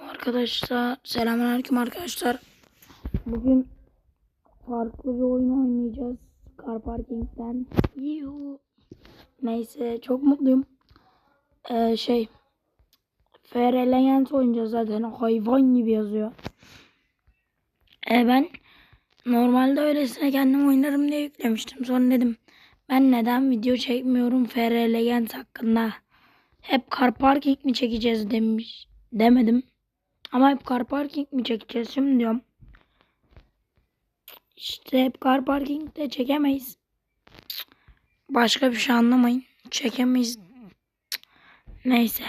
Arkadaşlar selamünaleyküm arkadaşlar. Bugün farklı bir oyun oynayacağız. Car Parking'den. Yuhu. Neyse çok mutluyum. Ee, şey FR Legends oynayacağız zaten. Hayvan gibi yazıyor. Ee, ben normalde öylesine kendim oynarım diye yüklemiştim. Sonra dedim ben neden video çekmiyorum FR Legends hakkında. Hep car parking mi çekeceğiz demiş demedim. Ama hep car parking mi çekeceğiz şimdi diyorum. İşte hep car parking de çekemeyiz. Başka bir şey anlamayın. Çekemeyiz. Neyse.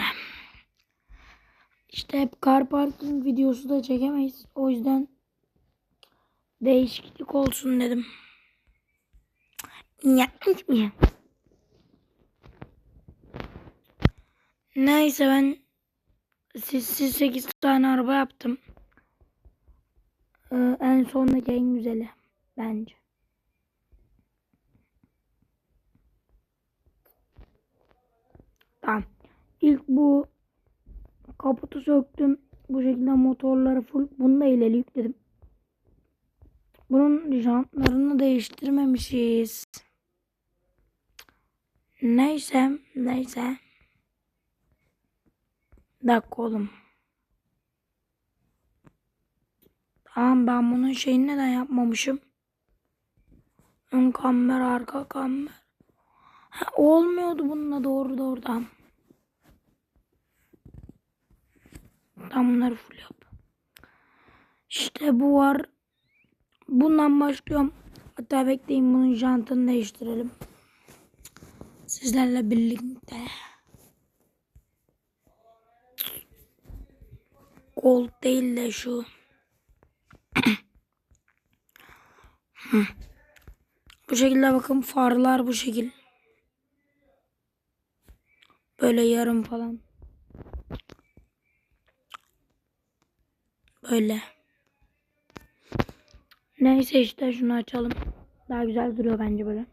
İşte hep car parking videosu da çekemeyiz. O yüzden değişiklik olsun dedim. Neyse ben siz 8 tane araba yaptım. Ee, en sondaki en güzeli bence. Tamam. İlk bu kaputu söktüm. Bu şekilde motorları full. Bunu da ileri yükledim. Bunun jantlarını değiştirmemişiz. Neyse. Neyse. Dakika oğlum. Tamam ben bunun şeyini neden yapmamışım? Ön kamera, arka kamera. Ha, olmuyordu bununla doğru doğru tamam. Tam bunları full yap. İşte bu var. Bundan başlıyorum. Hatta bekleyin bunun jantını değiştirelim. Sizlerle birlikte. Gold değil de şu. bu şekilde bakın farlar bu şekil. Böyle yarım falan. Böyle. Neyse işte şunu açalım. Daha güzel duruyor bence böyle.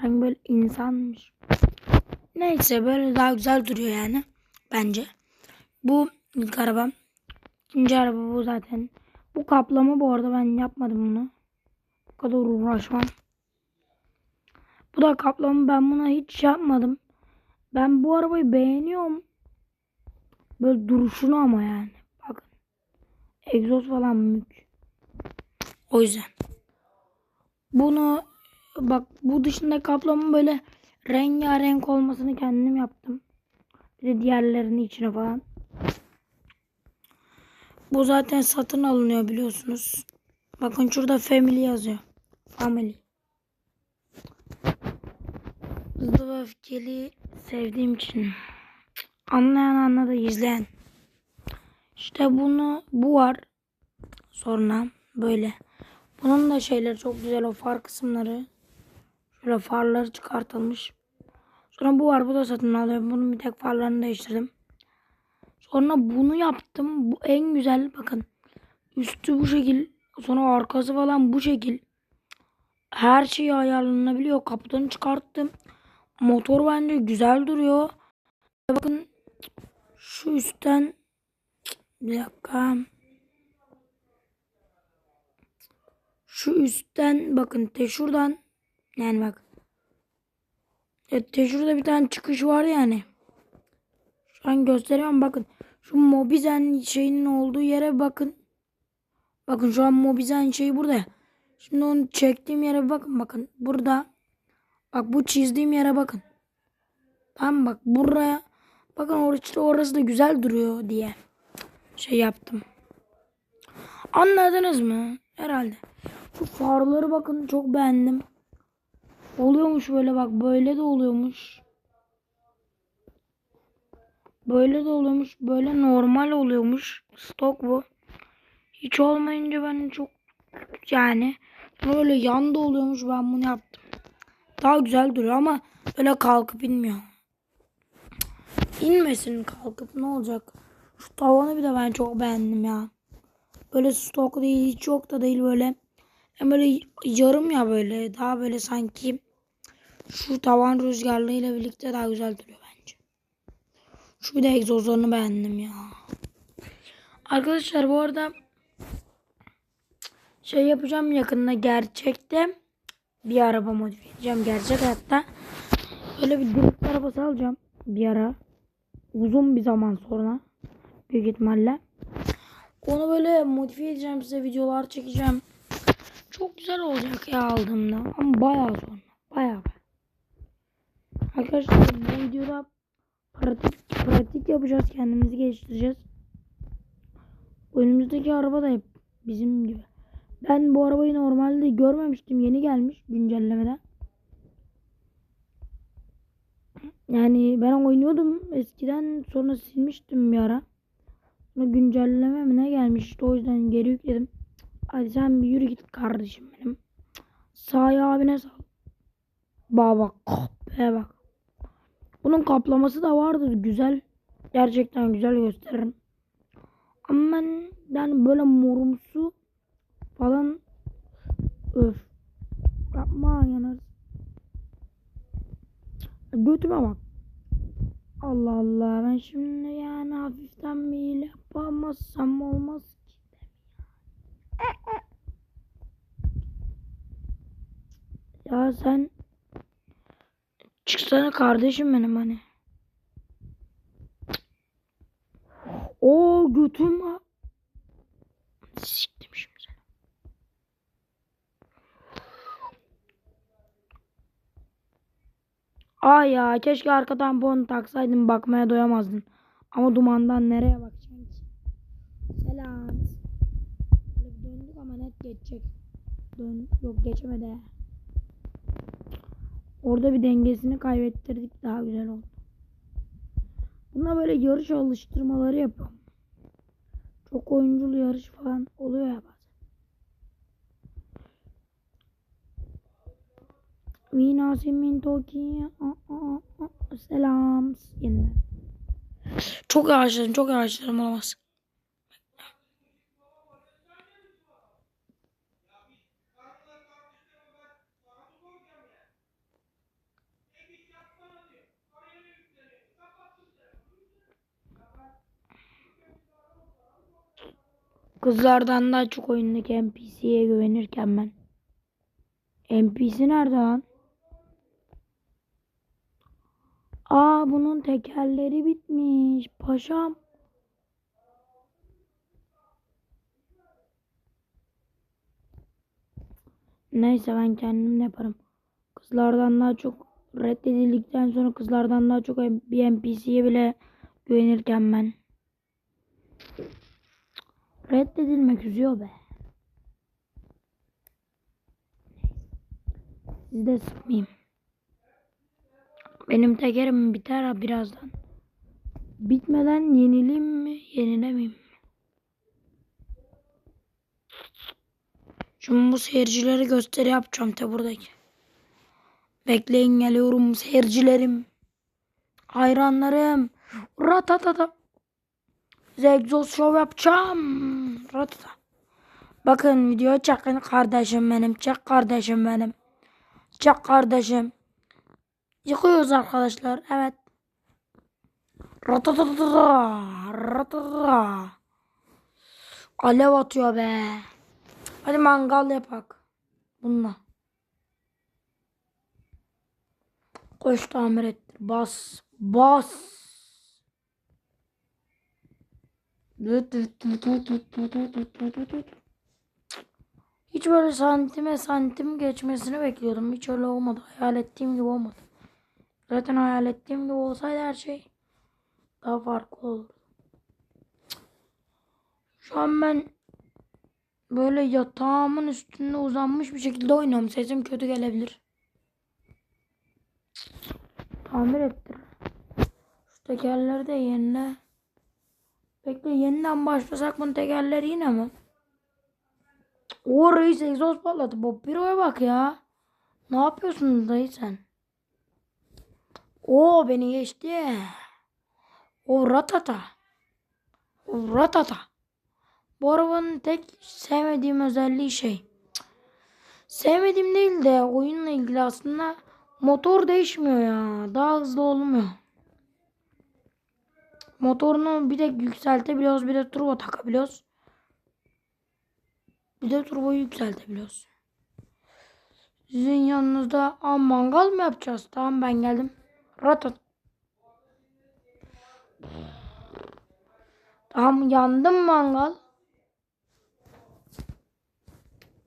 Sanki böyle insanmış. Neyse böyle daha güzel duruyor yani. Bence. Bu ilk arabam. İkinci araba bu zaten. Bu kaplama bu arada ben yapmadım bunu. Bu kadar uğraşmam. Bu da kaplama ben buna hiç yapmadım. Ben bu arabayı beğeniyorum. Böyle duruşunu ama yani. Bakın. Egzoz falan mük. O yüzden. Bunu bak bu dışında kaplama böyle rengarenk olmasını kendim yaptım. Bir de diğerlerini içine falan. Bu zaten satın alınıyor biliyorsunuz. Bakın şurada family yazıyor. Family. Hızlı ve öfkeli sevdiğim için. Anlayan anladı izleyen. İşte bunu bu var. Sonra böyle. Bunun da şeyleri çok güzel o far kısımları. Şöyle farları çıkartılmış. Sonra bu var bu da satın alıyor. Bunun bir tek farlarını değiştirdim. Sonra bunu yaptım. Bu en güzel bakın. Üstü bu şekil. Sonra arkası falan bu şekil. Her şey ayarlanabiliyor. Kaputunu çıkarttım. Motor bence güzel duruyor. Bakın şu üstten bir dakika. Şu üstten bakın te şuradan yani bak. Evet, te bir tane çıkış var yani. An gösteriyorum bakın. Şu Mobizen şeyinin olduğu yere bakın. Bakın şu an Mobizen şeyi burada. Şimdi onu çektiğim yere bakın bakın. Burada. Bak bu çizdiğim yere bakın. Tamam bak buraya. Bakın orası, orası da güzel duruyor diye. Şey yaptım. Anladınız mı? Herhalde. Şu farları bakın çok beğendim. Oluyormuş böyle bak böyle de oluyormuş. Böyle de oluyormuş. Böyle normal oluyormuş. Stok bu. Hiç olmayınca ben çok yani böyle yanda oluyormuş ben bunu yaptım. Daha güzel duruyor ama öyle kalkıp inmiyor. İnmesin kalkıp ne olacak? Şu tavanı bir de ben çok beğendim ya. Böyle stok değil hiç yok da değil böyle. Yani böyle yarım ya böyle daha böyle sanki şu tavan rüzgarlığıyla birlikte daha güzel duruyor. Şu bir de egzozlarını beğendim ya. Arkadaşlar bu arada şey yapacağım yakında gerçekte bir araba modifiye edeceğim gerçek hayatta. Böyle bir drift arabası alacağım bir ara. Uzun bir zaman sonra büyük ihtimalle. Onu böyle modifiye edeceğim size videolar çekeceğim. Çok güzel olacak ya aldığımda ama bayağı sonra bayağı. Arkadaşlar bu videoda pratik pratik yapacağız kendimizi geliştireceğiz. Önümüzdeki araba da hep bizim gibi. Ben bu arabayı normalde görmemiştim. Yeni gelmiş güncellemede. Yani ben oynuyordum eskiden sonra silmiştim bir ara. Sonra güncelleme mi ne gelmişti o yüzden geri yükledim. Hadi sen bir yürü git kardeşim benim. Sahi abine sal. Bak bak kahpe bak. Bunun kaplaması da vardır güzel. Gerçekten güzel gösteririm. Ama ben yani böyle morumsu falan öf yapma yanar. Götüme bak. Allah Allah ben şimdi yani hafiften bir iyile yapamazsam olmaz ki. Ya sen çıksana kardeşim benim hani. O götüm ha- Siktim şimdi seni. Ay ya keşke arka tamponu taksaydın bakmaya doyamazdın. Ama dumandan nereye bakacaksın ki? Selam. Döndük ama net geçecek. Dön yok geçemedi. Orada bir dengesini kaybettirdik daha güzel oldu. Buna böyle yarış alıştırmaları yapıyorum. Çok oyunculu yarış falan oluyor ya bazen. Vina Simin Toki Aa, aa, aa. Selam yeniden. Çok yavaşladım çok yavaşladım olamaz. Kızlardan daha çok oyundaki NPC'ye güvenirken ben. NPC nerede lan? Aa bunun tekerleri bitmiş. Paşam. Neyse ben kendim yaparım. Kızlardan daha çok reddedildikten sonra kızlardan daha çok bir NPC'ye bile güvenirken ben. Reddedilmek üzüyor be. Sizi de sıkmayayım. Benim tekerim biter ha birazdan. Bitmeden yenileyim mi, yenilemeyeyim mi? Şimdi bu seyircileri gösteri yapacağım te buradaki. Bekleyin geliyorum seyircilerim. Hayranlarım. Ratatata. Size egzoz şov yapacağım. Ratata. Bakın video çekin kardeşim benim. Çek kardeşim benim. Çek kardeşim. Yıkıyoruz arkadaşlar. Evet. Ratatata. Ratatata. Alev atıyor be. Hadi mangal yapak. Bununla. Koş tamir ettir. Bas. Bas. Hiç böyle santime santim geçmesini bekliyordum. Hiç öyle olmadı. Hayal ettiğim gibi olmadı. Zaten hayal ettiğim gibi olsaydı her şey daha farklı olurdu. Şu an ben böyle yatağımın üstünde uzanmış bir şekilde oynuyorum. Sesim kötü gelebilir. Tamir ettir. Şu tekerleri de yenile. Bekle yeniden başlasak bunun tekerleri yine mi? O reis egzoz patladı. Bob Piro'ya bak ya. Ne yapıyorsun dayı sen? O beni geçti. O ratata. O ratata. Bu arabanın tek sevmediğim özelliği şey. Sevmediğim değil de oyunla ilgili aslında motor değişmiyor ya. Daha hızlı olmuyor. Motorunu bir de yükseltebiliyoruz. Bir de turbo takabiliyoruz. Bir de turboyu yükseltebiliyoruz. Sizin yanınızda Aa, mangal mı yapacağız? Tamam ben geldim. Ratat. Tamam yandım mangal.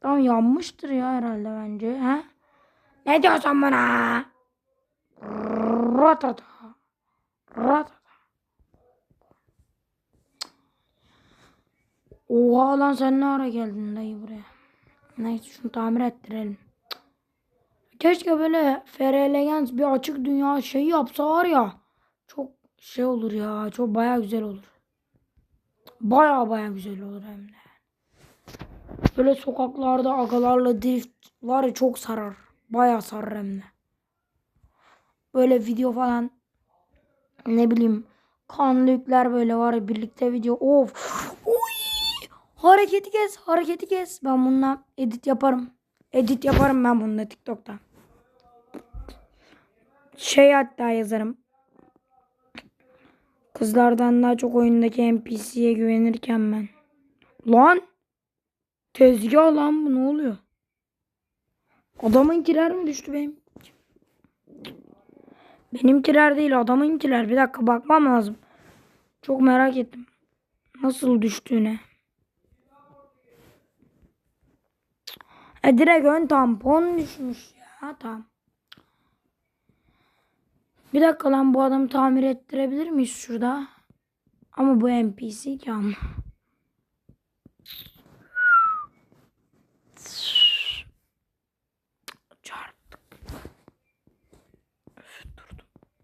Tamam yanmıştır ya herhalde bence. He? Ne diyorsun bana? Ratata. Ratata. Oha lan sen ne ara geldin dayı buraya? Neyse şunu tamir ettirelim. Keşke böyle FR Legends bir açık dünya şeyi yapsa var ya. Çok şey olur ya. Çok baya güzel olur. Baya baya güzel olur hem de. Böyle sokaklarda agalarla drift var ya çok sarar. Baya sarar hem de. Böyle video falan ne bileyim kanlı yükler böyle var ya birlikte video. Of. Hareketi kes, hareketi kes. Ben bununla edit yaparım. Edit yaparım ben bununla TikTok'ta. Şey hatta yazarım. Kızlardan daha çok oyundaki NPC'ye güvenirken ben. Lan! Tezgah lan bu ne oluyor? Adamınkiler mi düştü benim? Benimkiler değil adamınkiler. Bir dakika bakmam lazım. Çok merak ettim. Nasıl düştüğüne. E direkt ön tampon düşmüş ya. Tamam. Bir dakika lan bu adamı tamir ettirebilir miyiz şurada? Ama bu NPC ki ama.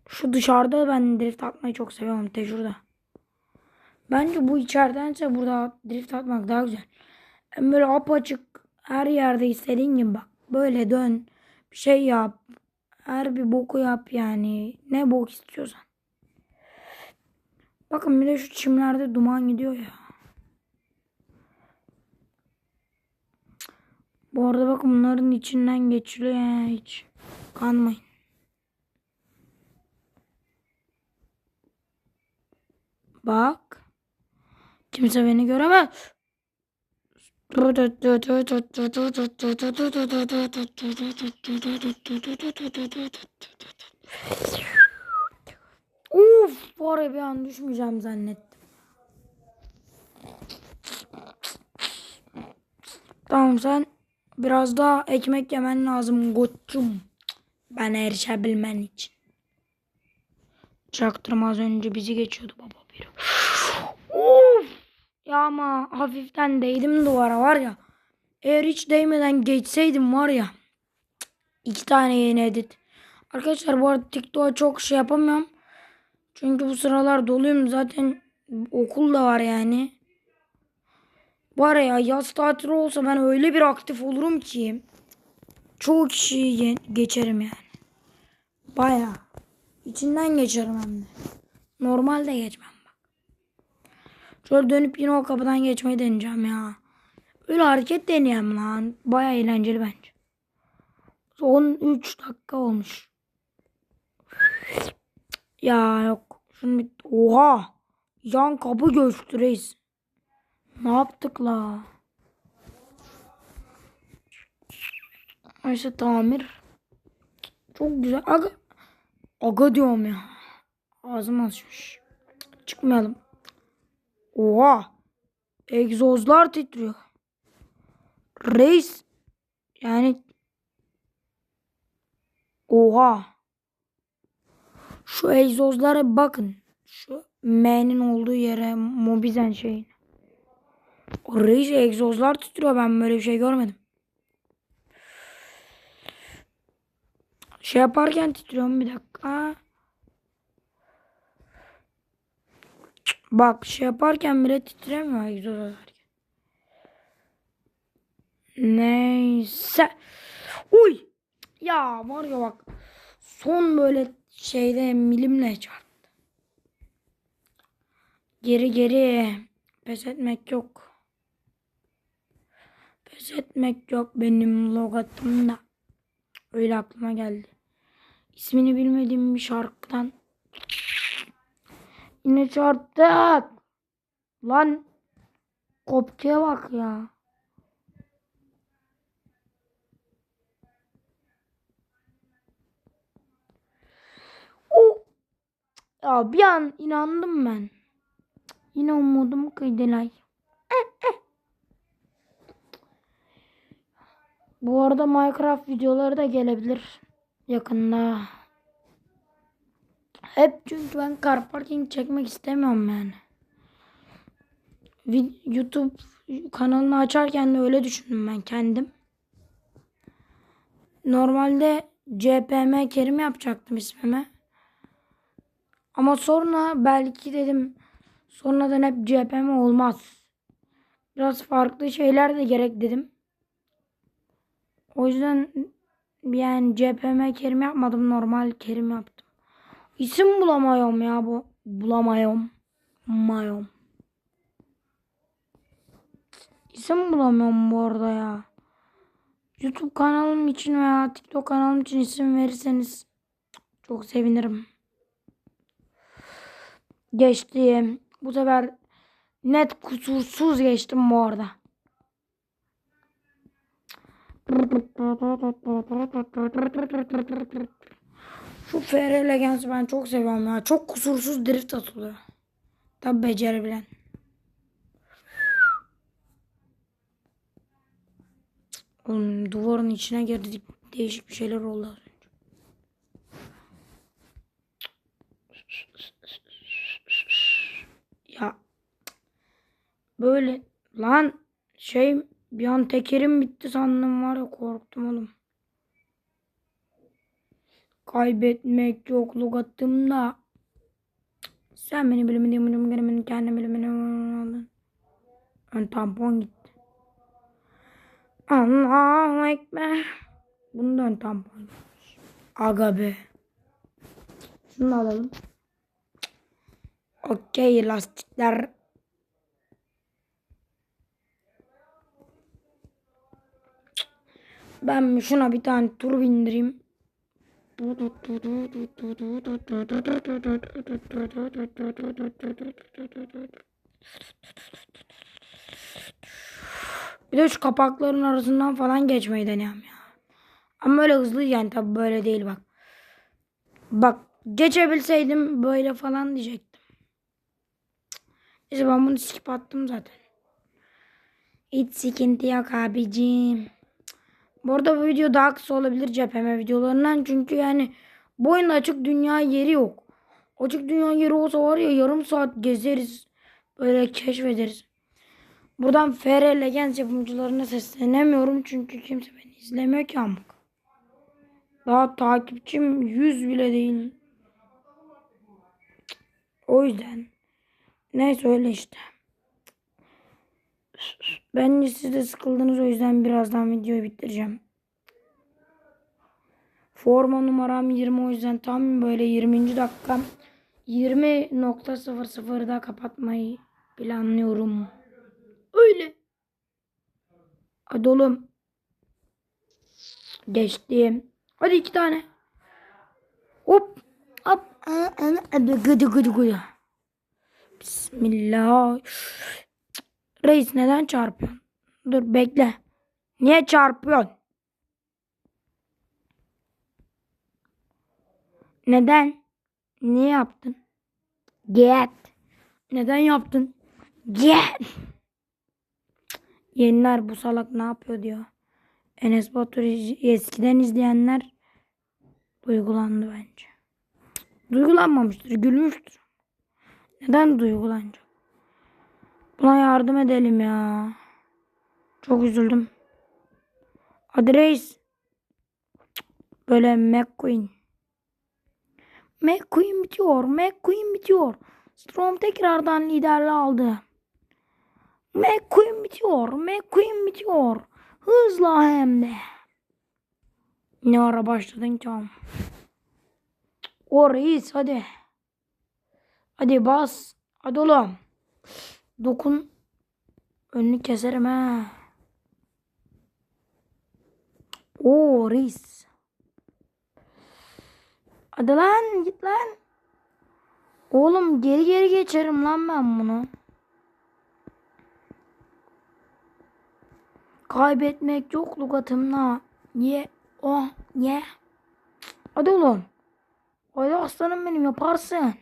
Şu dışarıda ben drift atmayı çok seviyorum. De şurada. Bence bu içeridense burada drift atmak daha güzel. Hem böyle apaçık her yerde istediğin gibi bak. Böyle dön. Bir şey yap. Her bir boku yap yani. Ne bok istiyorsan. Bakın bir de şu çimlerde duman gidiyor ya. Bu arada bakın bunların içinden geçiliyor ya hiç. Kanmayın. Bak. Kimse beni göremez. Uf, var ya bir an düşmeyeceğim zannettim. Tamam sen biraz daha ekmek yemen lazım koçum. Ben erişebilmen için. Çaktırma az önce bizi geçiyordu baba biri. Ama hafiften değdim duvara var ya. Eğer hiç değmeden geçseydim var ya. iki tane yeni edit. Arkadaşlar bu arada TikTok'a çok şey yapamıyorum. Çünkü bu sıralar doluyum. Zaten okul da var yani. Var ya yaz tatili olsa ben öyle bir aktif olurum ki. Çoğu kişiyi geçerim yani. Baya. İçinden geçerim hem de. Normalde geçmem. Şöyle dönüp yine o kapıdan geçmeyi deneyeceğim ya. Öyle hareket deneyeyim lan. Baya eğlenceli bence. 13 dakika olmuş. Ya yok. Şunu. Oha. Yan kapı göçtü reis. Ne yaptık la? Neyse tamir. Çok güzel. Aga. Aga diyorum ya. Ağzım açmış. Çıkmayalım. Oha. Egzozlar titriyor. Reis. Yani. Oha. Şu egzozlara bakın. Şu M'nin olduğu yere Mobizen şeyin. Reis egzozlar titriyor. Ben böyle bir şey görmedim. Şey yaparken titriyorum bir dakika. Bak şey yaparken bile titremiyor egzoz atarken. Neyse. Uy. Ya var ya bak. Son böyle şeyde milimle çarptı. Geri geri. Pes etmek yok. Pes etmek yok benim logatımda. Öyle aklıma geldi. İsmini bilmediğim bir şarkıdan Yine çarptı. Lan. Kopçaya bak ya. O. Ya bir an inandım ben. Yine umudum kıydılar. Bu arada Minecraft videoları da gelebilir yakında. Hep çünkü ben car parking çekmek istemiyorum yani. YouTube kanalını açarken de öyle düşündüm ben kendim. Normalde CPM Kerim yapacaktım ismime. Ama sonra belki dedim sonradan hep CPM olmaz. Biraz farklı şeyler de gerek dedim. O yüzden yani CPM Kerim yapmadım. Normal Kerim yaptım. İsim bulamıyorum ya bu. Bulamıyorum. Mayom. İsim bulamıyorum bu arada ya. YouTube kanalım için veya TikTok kanalım için isim verirseniz çok sevinirim. Geçti. Bu sefer net kusursuz geçtim bu arada. Şu FR Legends'i ben çok seviyorum ya. Çok kusursuz drift atılıyor. Tabi becerebilen. Oğlum duvarın içine girdik. Değişik bir şeyler oldu. Ya böyle lan şey bir an tekerim bitti sandım var ya korktum oğlum. Kaybetmek yok lügatımda. Sen beni bilemediğim bilim bilimini kendi bilimini aldın. Ön tampon gitti. Allahu Ekber. Bunu da ön tampon. Aga be. Şunu alalım. Okey lastikler. Ben şuna bir tane tur bindireyim. Bir de şu kapakların arasından falan geçmeyi deniyorum ya. Ama böyle hızlı yani tabi böyle değil bak. Bak geçebilseydim böyle falan diyecektim. Neyse ben bunu skip attım zaten. Hiç sıkıntı yok abicim. Bu arada bu video daha kısa olabilir cepheme videolarından. Çünkü yani bu oyunda açık dünya yeri yok. Açık dünya yeri olsa var ya yarım saat gezeriz. Böyle keşfederiz. Buradan FR Legends yapımcılarına seslenemiyorum. Çünkü kimse beni izlemiyor ki amk. Daha takipçim 100 bile değil. O yüzden. Neyse öyle işte. Bence siz de sıkıldınız o yüzden birazdan videoyu bitireceğim. Forma numaram 20 o yüzden tam böyle 20. dakika 20.00'da kapatmayı planlıyorum. Öyle. Hadi oğlum. Geçtim. Hadi iki tane. Hop. Hop. Gıdı gıdı gıdı. Bismillah. Reis neden çarpıyorsun? Dur bekle. Niye çarpıyorsun? Neden? Niye yaptın? Get. Neden yaptın? Get. Yeniler bu salak ne yapıyor diyor. Enes Batur eskiden izleyenler duygulandı bence. Duygulanmamıştır, gülmüştür. Neden duygulanacak? Buna yardım edelim ya. Çok üzüldüm. Hadi reis. Böyle McQueen. McQueen bitiyor. McQueen bitiyor. Storm tekrardan liderliği aldı. McQueen bitiyor. McQueen bitiyor. Hızla hem de. Ne ara başladın oğlum? O reis hadi. Hadi bas. Hadi oğlum. Dokun. Önünü keserim ha. Oo reis. Hadi lan git lan. Oğlum geri geri geçerim lan ben bunu. Kaybetmek yok lügatımla. Ye. Oh. Ye. Hadi oğlum. Hadi aslanım benim yaparsın.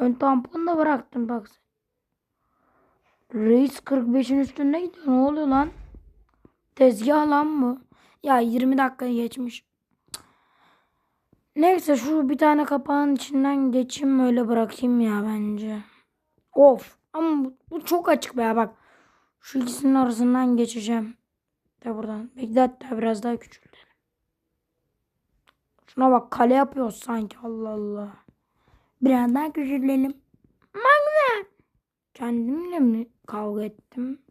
Ön tamponu da bıraktın bak. Reis 45'in üstünde gidiyor. Ne oluyor lan? Tezgah lan bu. Ya 20 dakika geçmiş. Neyse şu bir tane kapağın içinden geçeyim öyle bırakayım ya bence. Of. Ama bu, bu çok açık be ya bak. Şu ikisinin arasından geçeceğim. De buradan. Bekle hatta biraz daha küçültelim. Şuna bak kale yapıyoruz sanki Allah Allah. Biraz daha küçültelim. Magna. Kendimle mi kavga ettim?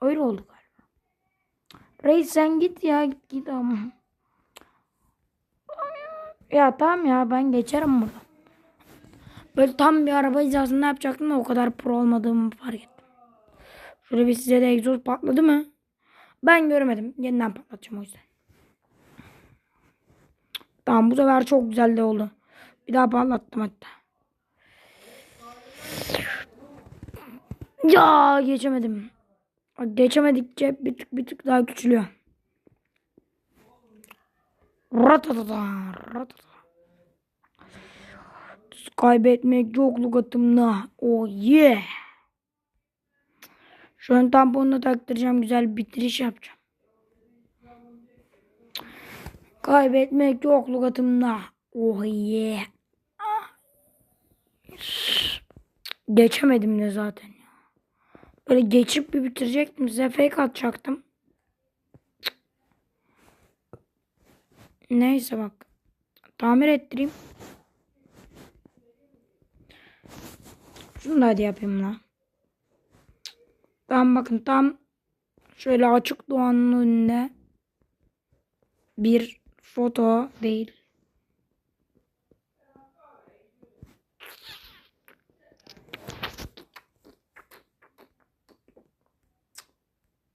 Öyle oldu galiba. Reis sen git ya git git ama. Ya tamam ya ben geçerim buradan. Böyle tam bir araba hizasında yapacaktım da o kadar pro olmadığımı fark ettim. Şöyle bir size de egzoz patladı mı? Ben görmedim. Yeniden patlatacağım o yüzden. Tamam bu sefer çok güzel de oldu. Bir daha patlattım hatta. Ya geçemedim. Geçemedikçe bir tık bir tık daha küçülüyor. Ratatata, ratata. Kaybetmek yok lügatımda. Oh yeah. Şu an tamponunu taktıracağım. Güzel bitiriş yapacağım. Kaybetmek yok lügatımda. Oh yeah. Geçemedim de zaten. Böyle geçip bir bitirecektim. Size fake atacaktım. Neyse bak. Tamir ettireyim. Şunu da hadi yapayım la. Tam bakın tam şöyle açık doğanın önünde bir foto değil.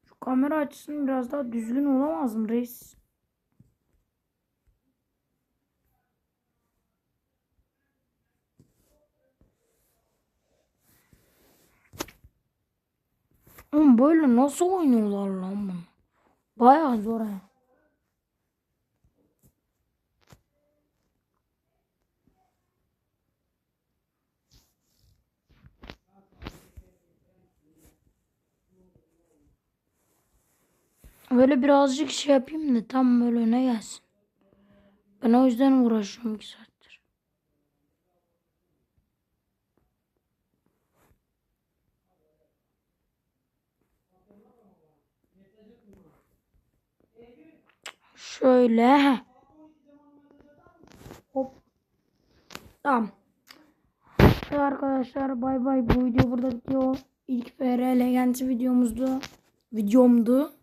Şu kamera açısını biraz daha düzgün olamaz mı reis? Oğlum böyle nasıl oynuyorlar lan bunu? Bayağı zor ha. Böyle birazcık şey yapayım da tam böyle öne gelsin. Ben o yüzden uğraşıyorum iki saattir. Şöyle. Hop. Tamam. Evet arkadaşlar bay bay. Bu video burada bitiyor. İlk FR Legends videomuzdu. Videomdu.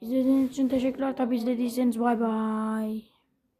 İzlediğiniz için teşekkürler. Tabi izlediyseniz bay bay.